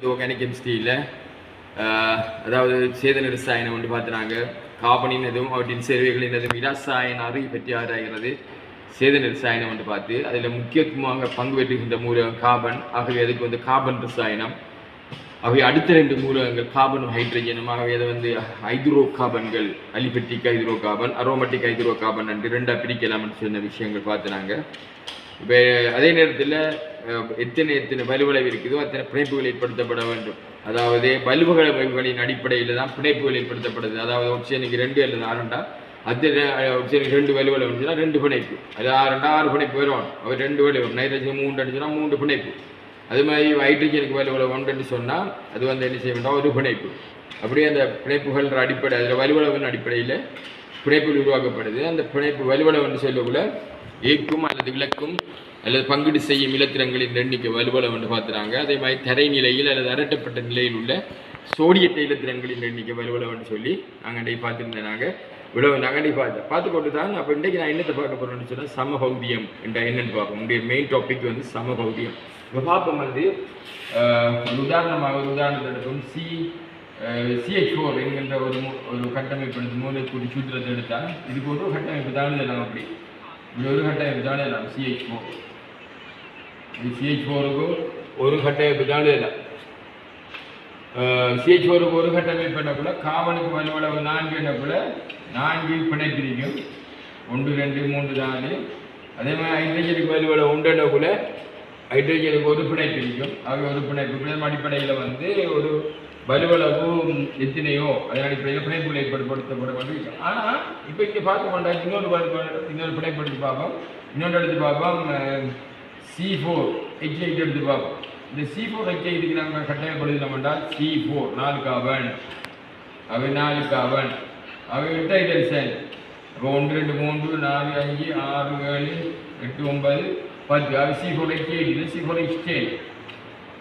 இந்த ஆர்கானிக் கெமிஸ்ட்ரியில் அதாவது சேதன ரசாயனம் வந்து பார்த்துனாங்க. எதுவும் அவற்றின் சேர்வைகளின் எதுவும் இராசாயன அறிவு பற்றி ஆராய்கிறது. சேதன ரசாயனம் வந்து பார்த்து அதில் முக்கியத்துவமாக பங்கு பெற்றுகின்ற மூலம் கார்பன் ஆகவே அதுக்கு வந்து கார்பன் ரசாயனம். அவை அடுத்த ரெண்டு மூலகங்கள் கார்பனும் ஹைட்ரஜனும் ஆகவே அதை வந்து ஹைட்ரோ கார்பன்கள் aliphatic hydrocarbon aromatic hydrocarbon என்று ரெண்டாக பிரிக்கலாம்னு சொன்ன விஷயங்கள் பார்த்துனாங்க இப்போ அதே நேரத்தில் எத்தனை எத்தனை வலுவளவு இருக்குதோ அத்தனை பிணைப்புகள் ஏற்படுத்தப்பட வேண்டும். அதாவது வலுவகளின் அடிப்படையில் தான் பிணைப்புகள் ஏற்படுத்தப்படுது. அதாவது ஆக்சிஜனுக்கு ரெண்டு அல்லது ஆறுண்டா? அத்தனை ஆக்சிஜனுக்கு ரெண்டு வலுவளவு இருந்துச்சுன்னா ரெண்டு பிணைப்பு. அது ஆறுண்டா ஆறு பிணைப்பு வரும். அவர் ரெண்டு வலுவம் நைட்ரஜன் மூன்று அடிச்சுன்னா மூன்று பிணைப்பு. அது மாதிரி ஹைட்ரஜனுக்கு வலுவளவு ஒன்றுன்னு சொன்னால் அது வந்து என்ன செய்ய வேண்டாம் ஒரு பிணைப்பு. அப்படியே அந்த பிணைப்புகள் அடிப்படை அதில் வலுவளவின் அடிப்படையில் பிணைப்புகள் உருவாக்கப்படுது. அந்த பிணைப்பு வலுவளவுன்னு சொல்லக்குள்ள ஏக்கும் அல்லது விளக்கும் அல்லது பங்கீடு செய்யும் இலத்திரங்களின் எண்ணிக்கை வலுவளவு என்று பார்த்துறாங்க. அதே மாதிரி தரை நிலையில் அல்லது அரட்டப்பட்ட நிலையில் உள்ள சோடியத்த இலத்திரங்களின் எண்ணிக்கை வலுவளவுன்னு சொல்லி நாங்கள் பார்த்துருந்தேன் நாங்கள் இவ்வளவு நகண்டி பார்த்து பார்த்து கொண்டு தான் அப்போ இன்றைக்கு நான் என்னத்தை பார்க்க போகிறேன்னு சொன்னால் சமபௌதியம் என்ற என்னன்னு பார்ப்போம். உங்களுடைய மெயின் டாபிக் வந்து சமபௌதியம் இப்போ வந்து ஒரு உதாரணமாக ஒரு உதாரணத்தை எடுப்போம் சி சிஹெச் ஃபோர் என்கின்ற ஒரு ஒரு கட்டமைப்பு எடுத்து மூலக்கூறு சூத்திரத்தை எடுத்தால் இதுக்கு ஒரு கட்டமைப்பு தான் எழுதலாம் அப்படி. இப்படி ஒரு கட்டமைப்பு தான் எழுதலாம் சிஹெச் ஃபோர் இது சிஹெச் ஓருக்கும் ஒரு கட்டமைப்பு தான் எழுதலாம் சிஹெச் ஃபோருக்கு ஒரு கட்டமைப்பு என்னக்குள்ள காவலுக்கு வலுவளவு நான்கு என்னக்குள்ள நான்கு பிணைப்பிரிக்கும் ஒன்று ரெண்டு மூன்று நாலு. அதே மாதிரி ஹைட்ரஜனுக்கு வலுவளவு ஒன்று என்னக்குள்ள ஹைட்ரஜனுக்கு ஒரு பிணைப்பு இருக்கும். ஆக ஒரு பிணைப்பு பிணைப்பு அடிப்படையில் வந்து ஒரு வலுவளவும் எத்தனையோ அதன் அடிப்படையில் பிணைப்புகள் ஏற்படுத்தப்பட வேண்டும் ஆனால் இப்போ இங்கே பார்க்க மாட்டாங்க இன்னொரு இன்னொரு பிணைப்பு எடுத்து பார்ப்போம். இன்னொன்று எடுத்து பார்ப்போம் சி ஃபோர் ஹெச் எயிட் எடுத்து பார்ப்போம். இந்த சி ஃபோர் ஹெச் எயிட்டுக்கு நாங்கள் கட்டாயப்படுத்தலாம் என்றால் சி ஃபோர் நாலு காவன் அவை நாலு காவன் அவை விட்டாய்கள் சார் அப்போ ஒன்று ரெண்டு மூன்று நாலு அஞ்சு ஆறு ஏழு எட்டு ஒன்பது பத்து அவை சி ஃபோர் ஹெச் எயிட் இது C four H ten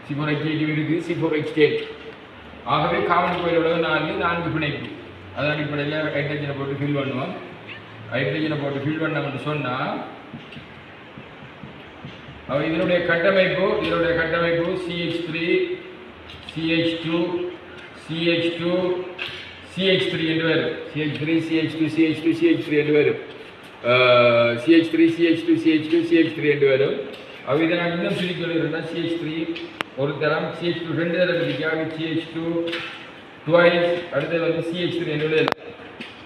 C four H eight இருக்கு சி ஃபோர் ஹெச் டென் ஆகவே காமன் கோயிலோட நாலு நான்கு பிணைப்பு அதன் அடிப்படையில் ஹைட்ரஜனை போட்டு ஃபில் பண்ணுவோம் ஹைட்ரஜனை போட்டு ஃபில் பண்ணோம்னு சொன்னால் அவர் இதனுடைய கட்டமைப்பு இதனுடைய கட்டமைப்பு CH three CH two CH two CH three என்று வரும் CH three CH two CH two CH three என்று வரும் CH three CH two CH two CH three என்று வரும் அவ இதை நான் இன்னும் சொல்லி இருந்தால் சிஹெச் த்ரீ ஒரு தரம். சிஹெச் டூ ரெண்டு தரம் இருக்காங்க சிஹெச் டூ டுவைஸ் அடுத்தது வந்து சிஹெச் த்ரீ என்று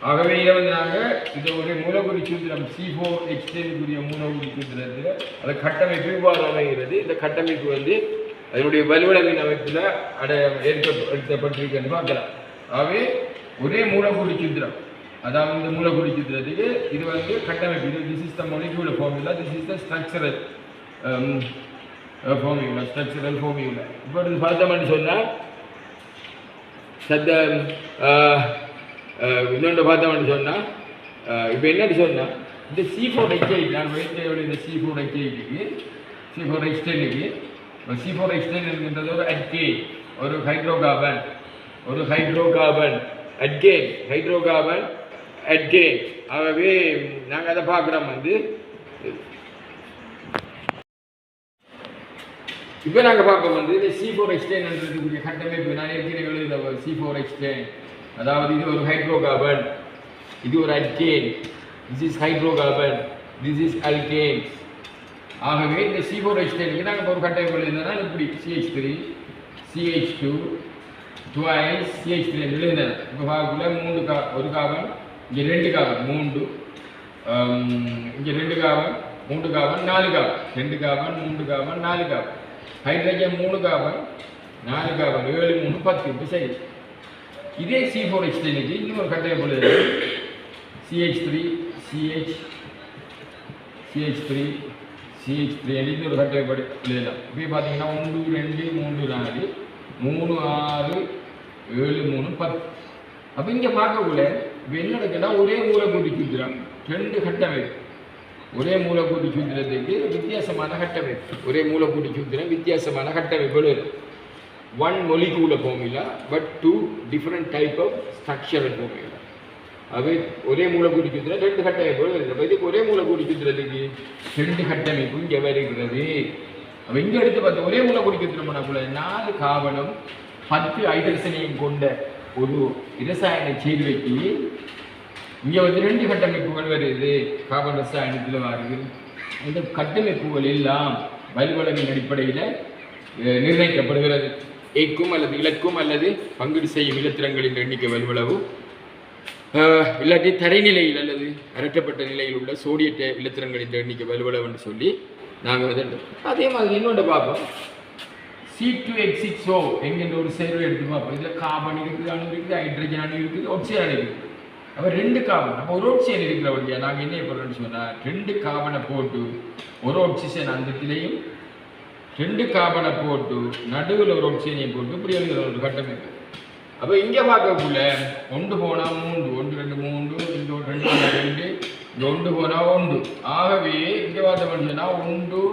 ஆகவே இதை வந்து நாங்கள் இது ஒரு மூலகுடி சூத்திரம் சி ஃபோர் எக்ஸ்டென்குரிய மூலகுடி சூத்திரத்தில் அது கட்டமைப்பு இவ்வாறு அமைகிறது. இந்த கட்டமைப்பு வந்து அதனுடைய வலுவளவின் அமைப்பில் அட ஏற்படுத்தப்பட்டிருக்குன்னு பார்க்கலாம். ஆகவே ஒரே மூலகுடி சூத்திரம். அதாவது இந்த மூலக்குடி சித்திரத்துக்கு இது வந்து கட்டமைப்பு. இது this is the molecular formula this is the structural formula structural formula இப்போ இது பார்த்தோம்னு சொன்னால் சத்த uh, uh, இன்னொன்று பார்த்தோம்னு சொன்னால் uh, இப்போ என்னன்னு சொன்னால் இந்த சீ ஃபோர் எக்ஸ்டெயிட் நான் வைத்தோட இந்த சீ ஃபோர் எக்ஸ்டெயிட்டுக்கு சி ஃபோர் எக்ஸ்டெயினுக்கு சி ஃபோர் எக்ஸ்டெயின் இருக்கின்றது ஒரு அட்கே ஒரு ஹைட்ரோ கார்பன் ஒரு ஹைட்ரோ ஹைட்ரோகார்பன் அட்கேன் ஹைட்ரோகார்பன் டே ஆகவே நாங்கள் அதை பார்க்குறோம் வந்து. இப்போ நாங்கள் பார்ப்போம் வந்து இந்த சி ஃபோர் எக்ஸ்டெயின் என்றதுக்குரிய கட்டமைப்பு. நான் ஏற்கனவே எழுதுல சி ஃபோர் எக்ஸ்டெயின் அதாவது இது ஒரு ஹைட்ரோ கார்பன் இது ஒரு alkane this is hydrocarbon this is alkane ஆகவே இந்த சி ஃபோர் எக்ஸ்டெயினுக்கு நாங்கள் ஒரு கட்டமைப்பு எழுதுனா இப்படி CH three CH two twice CH three எழுதுனேன் இப்போ பார்க்கக்குள்ள மூன்று கா ஒரு கார்பன் இங்கே ரெண்டு காவல் மூன்று இங்கே ரெண்டு காவல் மூன்று காவல் நாலு காவல் ரெண்டு காவல் மூன்று காவல் நாலு காவல் ஹைட்ரஜன் மூணு காவல் நாலு காவல் ஏழு மூணு பத்து இப்போ சரி இதே சி ஃபோர் எக்ஸ்டெயினுக்கு இன்னொரு கட்டையை எழுது CH three CH CH three CH three இன்னொரு ஒரு படி எழுதலாம். இப்போ பார்த்தீங்கன்னா ஒன்று ரெண்டு மூன்று நாலு மூணு ஆறு ஏழு மூணு பத்து. அப்போ இங்கே பார்க்கக்குள்ள இப்போ என்ன நடக்குன்னா ஒரே மூலக்கூட்டு சூத்திரம் ரெண்டு கட்டமைப்பு. ஒரே மூலக்கூட்டு சூத்திரத்துக்கு வித்தியாசமான கட்டமைப்பு. ஒரே மூலக்கூட்டு சூத்திரம் வித்தியாசமான கட்டமைப்பு one molecular formula but two different type of structural formula. அவை ஒரே மூலக்கூட்டு சூத்திரம் ரெண்டு கட்டமைப்பு வருகிறது இதுக்கு ஒரே மூலக்கூட்டு சூத்திரத்துக்கு ரெண்டு கட்டமைப்பு இங்கே வருகிறது. அப்ப இங்கே எடுத்து பார்த்து ஒரே மூலக்கூறு திருமணக்குள்ள நாலு காவலம் பத்து ஹைட்ரசனையும் கொண்ட ஒரு இரசாயன சேர்வைக்கு இங்கே வந்து ரெண்டு கட்டமைப்புகள் வருது கார்பன் விவசாயத்தில் வருது இந்த கட்டமைப்புகள் எல்லாம் வலுவளவின் அடிப்படையில் நிர்ணயிக்கப்படுகிறது. ஏக்கும் அல்லது இலக்கும் அல்லது பங்கீடு செய்யும் இலத்திரங்களின் எண்ணிக்கை வலுவளவு. இல்லாட்டி தரைநிலையில் அல்லது அரட்டப்பட்ட நிலையில் உள்ள சோடியட்ட இலத்திரங்களின் எண்ணிக்கை வலுவளவுன்னு சொல்லி நாங்கள் வந்து அதே மாதிரி இன்னொன்று பார்ப்போம். C two X six O ஒரு சேர்வை எடுத்து பார்ப்போம் இதில் கார்பன் இருக்குது அணு இருக்குது ஹைட்ரஜன் அணு இருக்குது ஒப்சியன் அணு இருக்குது அப்போ ரெண்டு கார்பன் அப்போ ஒரு ஆக்சிஜன் இருக்கிற வழியா நாங்கள் என்ன பண்ணுறோம்னு சொன்னால் ரெண்டு கார்பனை போட்டு ஒரு ஆக்சிஜன் அந்த இடத்துலையும் ரெண்டு கார்பனை போட்டு நடுவில் ஒரு ஆக்சிஜனையும் போட்டு இப்படி எழுதுகிற ஒரு கட்டமைப்பு அப்போ இங்கே பார்க்கக்குள்ள ஒன்று போனால் மூன்று ஒன்று ரெண்டு மூன்று இங்கே ரெண்டு ரெண்டு இங்கே ஒன்று போனால் ஒன்று ஆகவே இங்கே பார்த்தோம்னு சொன்னால் ஒன்று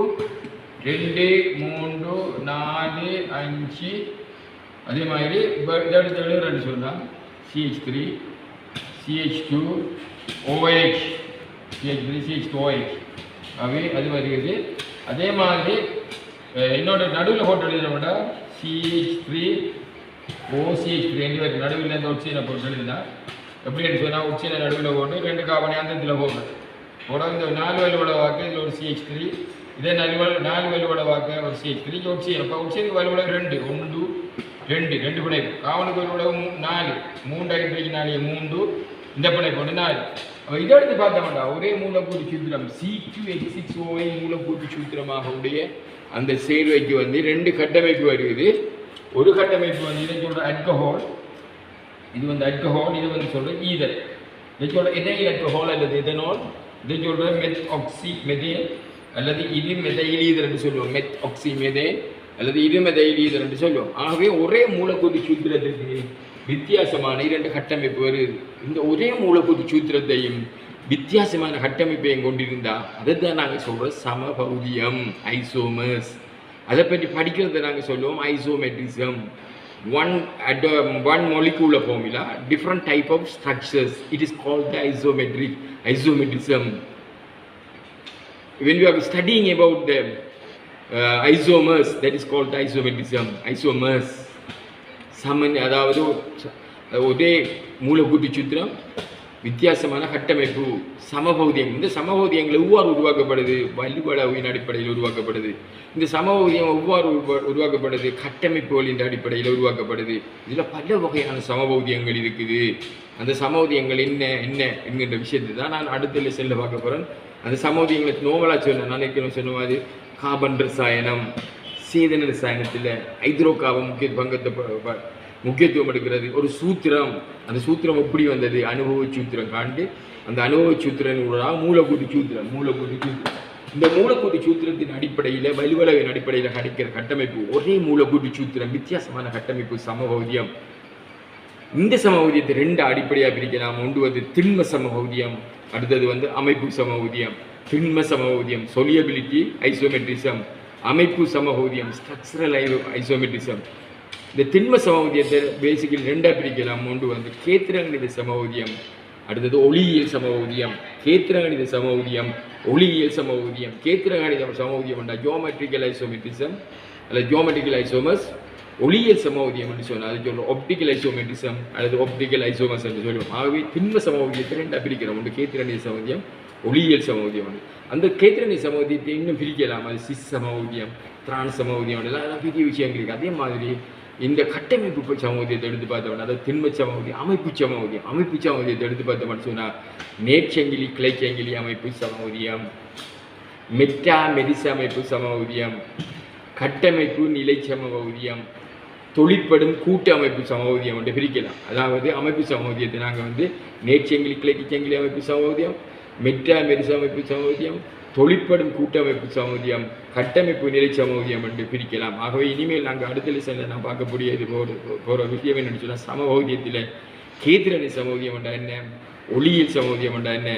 ரெண்டு மூன்று நாலு அஞ்சு. அதே மாதிரி இப்போ இதை எடுத்து எழுதுறேன்னு CH three CH two OH CH three CH OH அவை அது வருகிறது அதே மாதிரி என்னோட நடுவில் ஹோட்டல் எழுதுறோம்னா சிஹெச் த்ரீ ஓசிஹெச் த்ரீ ரெண்டு பேருக்கு நடுவில் இந்த உச்சியில் போட்டு எழுதுனா எப்படின்னு சொன்னால் உச்சியில் நடுவில் போட்டு ரெண்டு காவணி அந்த இதில் போகணும் போட இந்த நாலு வலுவட வாக்கு இதில் ஒரு சிஹெச் த்ரீ இதே நலுவல் நாலு வலுவட வாக்கு ஒரு சிஹெச் த்ரீ உச்சியில் அப்போ உச்சிக்கு வலுவட ரெண்டு. ஒன்று ரெண்டு. ரெண்டு பிணைப்பு. காவனுக்கு வலுவட மூ நாலு. மூன்று ஐந்து நாலு மூன்று. இந்த பிணைப்பு ஒன்று நாலு. அப்போ இதை எடுத்து பார்த்தோம்டா ஒரே மூலக்கூறு சூத்திரம் சி டூ எக்ஸ் சிக்ஸ் ஓவை மூலக்கூறு சூத்திரமாக உடைய அந்த சேர்வைக்கு வந்து ரெண்டு கட்டமைப்பு வருகிறது. ஒரு கட்டமைப்பு வந்து இதை சொல்கிற அல்கஹால் இது வந்து அல்கஹால் இது வந்து சொல்கிற ஈதர் இதை சொல்கிற இதை அல்கஹால் அல்லது எதனால் இதை சொல்கிற மெத் ஆக்சி மெதேன் அல்லது இது மெதைல் என்று சொல்லுவோம். மெத் ஆக்சி மெதேன் அல்லது இது மெதைல் என்று சொல்லுவோம். ஆகவே ஒரே மூலக்கூறு சூத்திரத்துக்கு வித்தியாசமான இரண்டு கட்டமைப்பு வருது. இந்த ஒரே மூலக்கூறு சூத்திரத்தையும் வித்தியாசமான கட்டமைப்பையும் கொண்டிருந்தால் அதை தான் நாங்கள் சொல்கிறோம் சமபௌதியம் ஐசோமர்ஸ். அதை பற்றி படிக்கிறத நாங்கள் சொல்லுவோம் ஐசோமெட்ரிசம். one at a, one molecular formula different type of structures it is called the isometric isometrism when we are studying about the uh, isomers that is called isometrism isomers சமன் அதாவது ச- ஒரே மூலக்கூட்டு சூத்திரம் வித்தியாசமான கட்டமைப்பு சமபௌதியம். இந்த சமபௌதியங்கள் எவ்வாறு உருவாக்கப்படுது? வலுவளவின் அடிப்படையில் உருவாக்கப்படுது. இந்த சமபௌதியம் எவ்வாறு உருவா- உருவாக்கப்படுது? கட்டமைப்புகளின் அடிப்படையில் உருவாக்கப்படுது. இதில் பல வகையான சமபௌதியங்கள் இருக்குது. அந்த சமபௌதியங்கள் என்ன என்ன என்கின்ற விஷயத்தை தான் நான் அடுத்த லெசனில் பார்க்க போகிறேன் அந்த சமபௌதியங்களை நோவலாக சொன்னேன் நான் ஏற்கனவே சொன்ன மாதிரி காபன் ரசாயனம் சேதன ரசாயனத்தில் ஹைட்ரோ காபம் முக்கிய பங்கத்தை ப- முக்கியத்துவம் எடுக்கிறது ஒரு சூத்திரம். அந்த சூத்திரம் எப்படி வந்தது? அனுபவ சூத்திரம் காண்டு அந்த அனுபவ சூத்திரம் மூலக்கூட்டு சூத்திரம். மூலக்கூட்டு சூத்திரம். இந்த மூலக்கூட்டு சூத்திரத்தின் அடிப்படையில் வலுவலகின் அடிப்படையில் கிடைக்கிற கட்டமைப்பு ஒரே மூலக்கூட்டு சூத்திரம். வித்தியாசமான கட்டமைப்பு சமபௌதியம். இந்த சமபௌதியத்தை ரெண்டு அடிப்படையாக பிரிக்கலாம். ஒன்று வந்து திண்ம சமபௌதியம். அடுத்தது வந்து அமைப்பு சமபௌதியம். திண்ம சமபௌதியம். சொலியபிலிட்டி ஐசோமெட்ரிசம் அமைப்பு சமபௌதியம். ஸ்ட்ரக்சரல் ஐசோமெட்ரிசம் இந்த திண்ம சமபௌதியத்தை பேசிக்கலி ரெண்டாக பிரிக்கலாம். ஒன்று வந்து கேத்திரங்கணித சமபௌதியம் அடுத்தது ஒளியியல் சமபௌதியம் கேத்திரகணித சமபௌதியம் ஒளியியல் சமபௌதியம் கேத்திரகணித சமபௌதியம் என்றால் ஜியோமெட்ரிக்கல் ஐசோமெட்ரிசம் அல்லது ஜியோமெட்ரிக்கல் ஐசோமஸ் ஒளியியல் சமபௌதியம் என்று சொன்னால் அது சொல்லுவோம் ஒப்டிக்கல் ஐசோமெட்ரிசம் அல்லது ஒப்டிக்கல் ஐசோமஸ் என்று சொல்லுவோம். ஆகவே திண்ம சமபௌதியத்தை ரெண்டாக பிரிக்கிறோம். ஒன்று கேத்திரகணித சமபௌதியம் ஒளியியல் சமபௌதியம் அந்த கேத்திரணித சமபௌதியத்தை இன்னும் பிரிக்கலாம். அது சிஸ் சமபௌதியம் திராண சமபௌதியம் எல்லாம் அதெல்லாம் பெரிய விஷயங்கள் இருக்குது அதே மாதிரி இந்த கட்டமைப்பு சமூகத்தை எடுத்து பார்த்தோம்னா அதாவது திண்ம சமூகம் அமைப்பு சமூகம் அமைப்பு சமூகத்தை எடுத்து பார்த்தோம்னு சொன்னால் நேர்ச்சங்கிலி கிளைச்சங்கிலி அமைப்பு சமூகம் மெட்டா மெரிச அமைப்பு சமூகம் கட்டமைப்பு நிலை சமூகம் தொழிற்படும் கூட்டு அமைப்பு சமூகம் என்று பிரிக்கலாம். அதாவது அமைப்பு சமூகத்தை நாங்கள் வந்து நேர்ச்சங்கிலி கிளைச்சங்கிலி அமைப்பு சமூகம் மெட்டா மெரிச சமூதியம் தொழிற்படும் கூட்டமைப்பு சமூதியம் கட்டமைப்பு நிலை சமூதியம் என்று பிரிக்கலாம். ஆகவே இனிமேல் நாங்கள் அடுத்த லெசனில் நான் பார்க்கக்கூடிய இது போகிற போகிற விஷயம் என்னென்னு சொன்னால் சமபௌதியத்தில் கேத்திரணி சமூதியம் என்றால் என்ன? ஒளியியல் சமூதியம் என்றால் என்ன?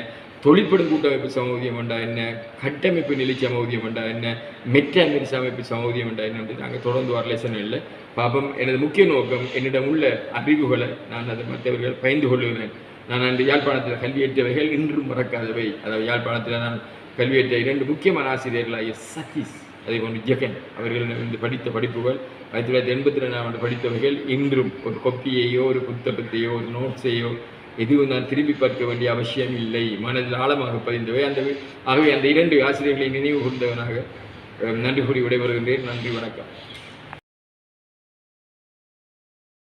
தொழிற்படும் கூட்டமைப்பு சமூதியம் என்றால் என்ன? கட்டமைப்பு நிலை சமூதியம் என்றால் என்ன? மெட்ட மெரிச அமைப்பு சமூதியம் என்றா என்ன நாங்கள் தொடர்ந்து வர லெசன் இல்லை பாபம் எனது முக்கிய நோக்கம் என்னிடம் உள்ள அறிவுகளை நான் அதை மற்றவர்கள் பயந்து கொள்கிறேன் நான் அன்று யாழ்ப்பாணத்தில் கல்வியேற்றவைகள் இன்றும் மறக்காதவை. அதாவது யாழ்ப்பாணத்தில் நான் கல்வியேற்ற இரண்டு முக்கியமான ஆசிரியர்களாகிய சதீஷ் அதே போன்று ஜெகன் அவர்கள் இந்த படித்த படிப்புகள் ஆயிரத்தி தொள்ளாயிரத்தி எண்பத்தி ரெண்டாம் ஆண்டு படித்தவர்கள் இன்றும் ஒரு கொப்பியையோ ஒரு புத்தகத்தையோ ஒரு நோட்ஸையோ எதுவும் நான் திரும்பி பார்க்க வேண்டிய அவசியம் இல்லை. மனதில் ஆழமாக பதிந்தவை. அந்த ஆகவே அந்த இரண்டு ஆசிரியர்களை நினைவு கொண்டவனாக நன்றி கூறி விடைபெறுகின்றேன். நன்றி வணக்கம்.